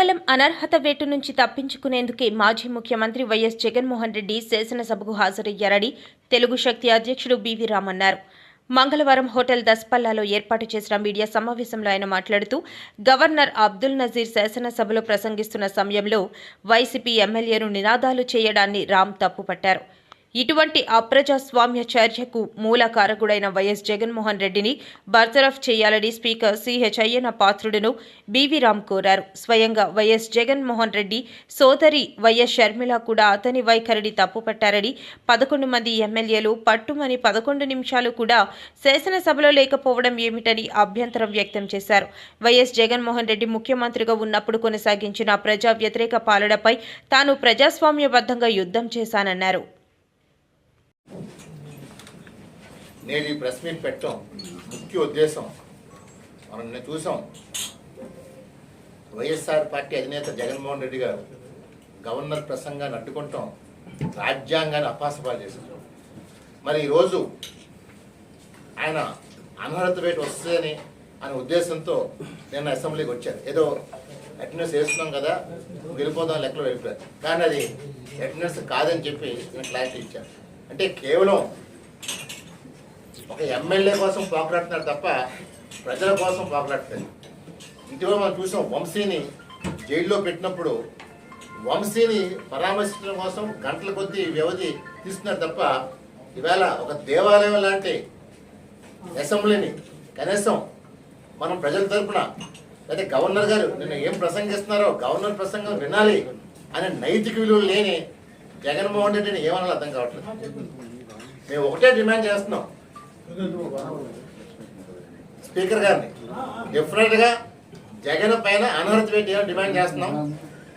కేవలం అనర్హత వేటు నుంచి తప్పించుకునేందుకే మాజీ ముఖ్యమంత్రి వైఎస్ జగన్మోహన్ రెడ్డి శాసనసభకు హాజరయ్యారని తెలుగు శక్తి అధ్యక్షుడు బీవీ రామ్ అన్నారు. మంగళవారం హోటల్ దస్పల్లాలో ఏర్పాటు చేసిన మీడియా సమావేశంలో ఆయన మాట్లాడుతూ గవర్నర్ అబ్దుల్ నజీర్ శాసనసభలో ప్రసంగిస్తున్న సమయంలో వైసీపీ ఎమ్మెల్యేను నినాదాలు చేయడాన్ని రామ్ తప్పుపట్టారు. ఇటువంటి అప్రజాస్వామ్య చర్యకు మూల కారకుడైన వైఎస్ జగన్మోహన్ రెడ్డిని బర్తరఫ్ చేయాలని స్పీకర్ సిహెచ్ అయ్యన్న పాత్రుడును బీవీ రామ్ కోరారు. స్వయంగా వైఎస్ జగన్మోహన్ రెడ్డి సోదరి వైఎస్ షర్మిల కూడా అతని వైఖరిని తప్పుపట్టారని పదకొండు మంది ఎమ్మెల్యేలు పట్టుమని పదకొండు నిమిషాలు కూడా శాసనసభలో లేకపోవడం ఏమిటని అభ్యంతరం వ్యక్తం చేశారు. వైఎస్ జగన్మోహన్ రెడ్డి ముఖ్యమంత్రిగా ఉన్నప్పుడు కొనసాగించిన ప్రజా వ్యతిరేక పాలనపై తాను ప్రజాస్వామ్యబద్ధంగా యుద్ధం చేశానన్నారు. నేను ఈ ప్రెస్ మీట్ పెట్టడం ముఖ్య ఉద్దేశం మనం నిన్న చూసాం. వైఎస్ఆర్ పార్టీ అధినేత జగన్మోహన్ రెడ్డి గారు గవర్నర్ ప్రసంగాన్ని అడ్డుకుంటాం రాజ్యాంగాన్ని అపాసపాలు చేశారు. మరి ఈరోజు ఆయన అనర్హత వేటు వస్తుందని అనే ఉద్దేశంతో నిన్న అసెంబ్లీకి వచ్చారు. ఏదో అటెండెన్స్ వేస్తున్నాం కదా వెళ్ళిపోదాం లెక్కలో వెళ్ళిపోయారు. కానీ అది అటెండెన్స్ కాదని చెప్పి నేను క్లారిటీ ఇచ్చాను. అంటే కేవలం ఒక ఎమ్మెల్యే కోసం పోకలాడుతున్నారు తప్ప ప్రజల కోసం పోకలాడతారు ఇటీవల మనం చూసాం వంశీని జైల్లో పెట్టినప్పుడు వంశీని పరామర్శించడం కోసం గంటల కొద్దీ వ్యవధి తీసుకున్నారు తప్ప ఇవాళ ఒక దేవాలయం లాంటి అసెంబ్లీని కనీసం మనం ప్రజల తరపున లేదా గవర్నర్ గారు నిన్న ఏం ప్రసంగిస్తున్నారో గవర్నర్ ప్రసంగం వినాలి అనే నైతిక విలువలు లేని జగన్మోహన్ రెడ్డిని ఏమనాలో అర్థం కావట్లేదు. మేము ఒకటే డిమాండ్ చేస్తున్నాం. స్పీకర్ గారిని. డెఫినెట్గా జగన్ పైన అనర్హత పెట్టి డిమాండ్ చేస్తున్నాం.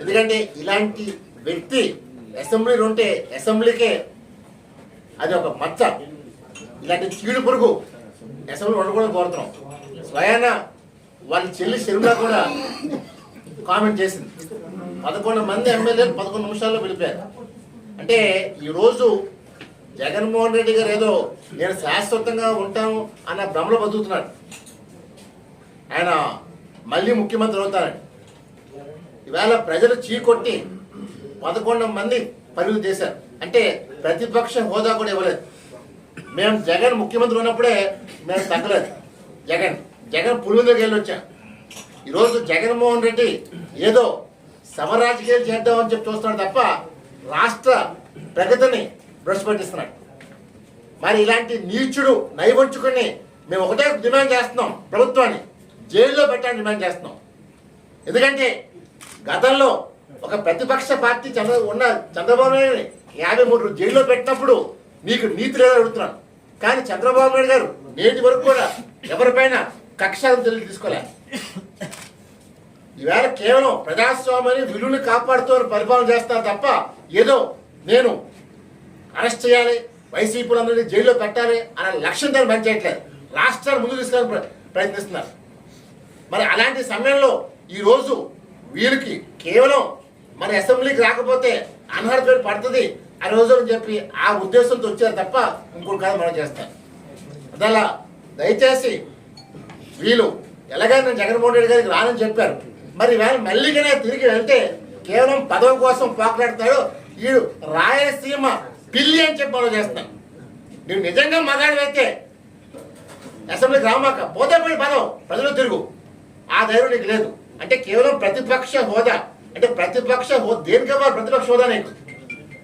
ఎందుకంటే ఇలాంటి వ్యక్తి అసెంబ్లీలో ఉంటే అసెంబ్లీకే అది ఒక మచ్చ. ఇలాంటి చీడు పురుగు అసెంబ్లీ ఉండకూడదు కోరుతున్నాం. స్వయాన వాళ్ళ చెల్లి శర్మిల కూడా కామెంట్ చేసింది. పదకొండు మంది ఎమ్మెల్యేలు పదకొండు నిమిషాల్లో వెళ్ళిపోయారు అంటే ఈరోజు జగన్మోహన్ రెడ్డి గారు ఏదో నేను శాశ్వతంగా ఉంటాను అన్న భ్రమలో బతుకుతున్నాడు. ఆయన మళ్ళీ ముఖ్యమంత్రి అవుతారని. ఈవేళ ప్రజలు చీకొట్టి పదకొండు మంది పనులు చేశారు. అంటే ప్రతిపక్ష హోదా కూడా ఇవ్వలేదు. మేము జగన్ ముఖ్యమంత్రి ఉన్నప్పుడే మేము తగ్గలేదు. జగన్ జగన్ పులివెందుకు వెళ్ళి వచ్చాం ఈరోజు జగన్మోహన్ రెడ్డి ఏదో సమరాజకీయాలు చేద్దామని చెప్పి చూస్తున్నాడు తప్ప రాష్ట్ర ప్రగతిని భ్రష్ మరి ఇలాంటి నీచుడు నైవంచుకుని మేము ఒకటే డిమాండ్ చేస్తున్నాం ప్రభుత్వాన్ని. జైల్లో పెట్టాలని డిమాండ్ చేస్తున్నాం. ఎందుకంటే గతంలో ఒక ప్రతిపక్ష పార్టీ చంద్ర ఉన్న చంద్రబాబు నాయుడు యాభై మూడు జైల్లో పెట్టినప్పుడు నీకు నీతి లేదని అడుగుతున్నాను. కానీ చంద్రబాబు నాయుడు గారు నేటి వరకు కూడా ఎవరిపైన కక్షాలను తెలియ తీసుకోలే. ఈవేళ కేవలం ప్రజాస్వామ్యాన్ని విలువని కాపాడుతూ పరిపాలన చేస్తారు తప్ప ఏదో నేను అరెస్ట్ చేయాలి వైసీపీలందరినీ జైల్లో పెట్టాలి అనే లక్ష్యంతో పనిచేయట్లేదు రాష్ట్రాన్ని ముందు తీసుకెళ్ళి ప్ర- ప్రయత్నిస్తున్నారు. మరి అలాంటి సమయంలో ఈరోజు వీరికి కేవలం మన అసెంబ్లీకి రాకపోతే అనర్హత పడుతుంది ఆ రోజు అని చెప్పి ఆ ఉద్దేశంతో వచ్చారు తప్ప ఇంకోటి కాదు మనం చేస్తాం. అదలా దయచేసి వీళ్ళు ఎలాగైనా జగన్మోహన్ రెడ్డి గారికి రానని చెప్పారు. మరి వేళ మళ్ళీగానే తిరిగి వెళ్తే కేవలం పదవి కోసం పోకలాడతాడు వీడు రాయలసీమ పిల్లి అని చెప్పి మనం చేస్తున్నాం నువ్వు నిజంగా మగాడివైతే అసెంబ్లీకి రామాక పోతే పోయి పదవు ప్రజలు తిరుగు. ఆ ధైర్యం నీకు లేదు. అంటే కేవలం ప్రతిపక్ష హోదా. అంటే ప్రతిపక్ష హోదా దేనికి ఇవ్వాలి ప్రతిపక్ష హోదా నీకు.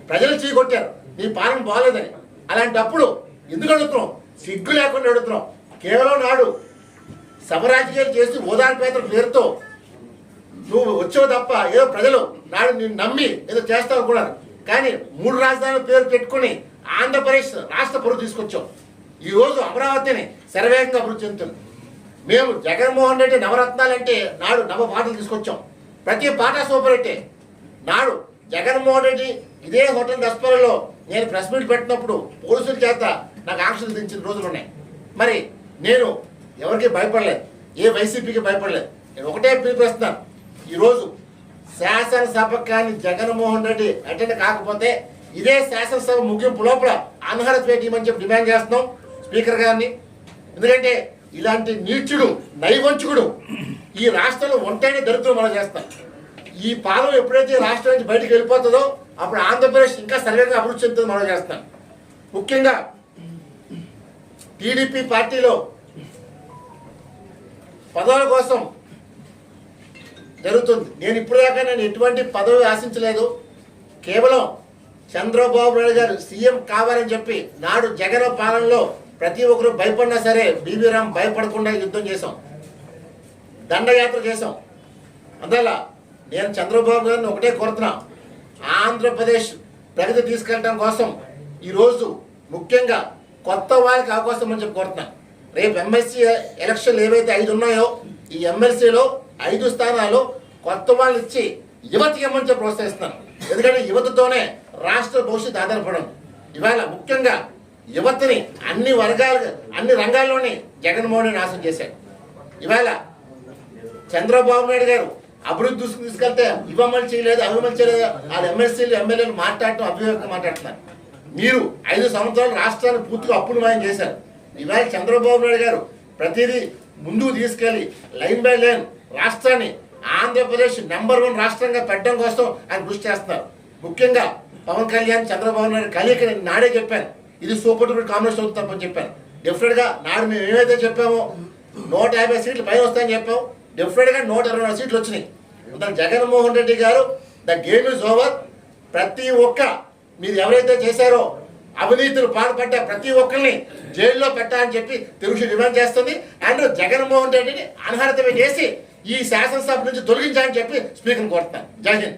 ప్రజలు చీకొట్టారు నీ పాలన బాగాలేదని. అలాంటప్పుడు ఎందుకు అడుగుతున్నాం సిగ్గు లేకుండా అడుగుతున్నాం కేవలం నాడు సమరాజకీయాలు చేసి చేసి ఓదార్పేతల పేరుతో నువ్వు వచ్చావు తప్ప ఏదో ప్రజలు నాడు నిన్ను నమ్మి ఏదో చేస్తావు అనుకున్నారు కానీ మూడు రాజధానుల పేరు పెట్టుకుని ఆంధ్రప్రదేశ్ రాష్ట్ర పొరుగు తీసుకొచ్చాం. ఈ రోజు అమరావతిని శరవేగంగా అభివృద్ధి చెందుతుంది. మేము జగన్మోహన్ రెడ్డి నవరత్నాలంటే నాడు నవ పాటలు తీసుకొచ్చాం. ప్రతి పాట సూపర్ హిట్టే నాడు జగన్మోహన్ రెడ్డి ఇదే హోటల్ దస్పరలో నేను ప్రెస్ మీట్ పెట్టినప్పుడు పోలీసుల చేత నాకు ఆంక్షలు దించిన రోజులు ఉన్నాయి. మరి నేను ఎవరికి భయపడలేదు. ఏ వైసీపీకి భయపడలేదు. నేను ఒకటే పిలిపిస్తున్నాను ఈరోజు శాసనసభ కానీ జగన్మోహన్ రెడ్డి అటెండ్ కాకపోతే ఇదే శాసనసభ ముగింపు లోపల అనర్హత వేయమని చెప్పి డిమాండ్ చేస్తున్నాం స్పీకర్ గారిని. ఎందుకంటే ఇలాంటి నీచుడు నైవంచుకుడు ఈ రాష్ట్రంలో ఒంటైన దరిద్రం మనం చేస్తాం. ఈ పాలన ఎప్పుడైతే ఈ రాష్ట్రం నుంచి బయటకు వెళ్ళిపోతుందో అప్పుడు ఆంధ్రప్రదేశ్ ఇంకా సర్వేగా అభివృద్ధి చెందుతుంది మనం చేస్తాం. ముఖ్యంగా టీడీపీ పార్టీలో పదవుల కోసం జరుగుతుంది. నేను ఇప్పుడు దాకా నేను ఎటువంటి పదవి ఆశించలేదు. కేవలం చంద్రబాబు నాయుడు గారు సీఎం కావాలని చెప్పి నాడు జగన్ పాలనలో ప్రతి ఒక్కరు భయపడినా సరే బీబీ రామ్ భయపడకుండా యుద్ధం చేశాం. దండయాత్ర చేశాం. అందువల్ల నేను చంద్రబాబు గారిని ఒకటే కోరుతున్నా. ఆంధ్రప్రదేశ్ ప్రగతి తీసుకెళ్ళడం కోసం ఈరోజు ముఖ్యంగా కొత్త వాళ్ళకి అవకాశం అని చెప్పి కోరుతున్నా. రేపు ఎమ్మెల్సీ ఎలక్షన్లు ఏవైతే ఐదు ఉన్నాయో ఈ ఎమ్మెల్సీలో ఐదు స్థానాలు కొత్త వాళ్ళు ఇచ్చి యువతకి ఇవ్వమని చెప్పి ప్రోత్సహిస్తున్నాను ఎందుకంటే యువతతోనే రాష్ట్ర భవిష్యత్తు ఆధారపడం ఇవాళ ముఖ్యంగా యువతని అన్ని వర్గాలు అన్ని రంగాల్లోని జగన్మోహన్ రెడ్డి నాశనం చేశాడు. ఇవాళ చంద్రబాబు నాయుడు గారు అభివృద్ధి దృష్టికి తీసుకెళ్తే ఇవ్వమని చేయలేదు అభిమని చేయలేదు. వాళ్ళ ఎమ్మెల్సీలు ఎమ్మెల్యేలు మాట్లాడటం అభివేకంగా మాట్లాడుతున్నారు. మీరు ఐదు సంవత్సరాలు రాష్ట్రాన్ని పూర్తిగా అప్పులు మాయం చేశారు. ఇవాళ చంద్రబాబు నాయుడు గారు ప్రతిదీ ముందుకు తీసుకెళ్ళి లైన్ బై లైన్ రాష్ట్రాన్ని ఆంధ్రప్రదేశ్ నెంబర్ వన్ రాష్ట్రంగా పెట్టడం కోసం ఆయన కృషి చేస్తున్నారు. ముఖ్యంగా పవన్ కళ్యాణ్ చంద్రబాబు నాయుడు కలియక నేను నాడే చెప్పాను. ఇది సూపర్ డూపర్ కాంబినేషన్ అవుతుంది తప్పని చెప్పాను. డెఫినెట్గా నాడు మేము ఏమైతే చెప్పామో నూట యాభై సీట్లు పైన వస్తాయని చెప్పాం. డెఫినెట్గా నూట ఇరవై నాలుగు సీట్లు వచ్చినాయి. దాని జగన్మోహన్ రెడ్డి గారు ద గేమ్ ఇస్ ఓవర్. ప్రతి ఒక్క మీరు ఎవరైతే చేశారో అవినీతులు పాల్పడ్డ ప్రతి ఒక్కరిని జైల్లో పెట్టాలని చెప్పి తెలుగు డిమాండ్ చేస్తుంది. అండ్ జగన్మోహన్ రెడ్డిని అనర్హత చేసి ఈ శాసనసభ నుంచి తొలగించాలని చెప్పి స్పీకర్ కోరుతాను జై హింద్.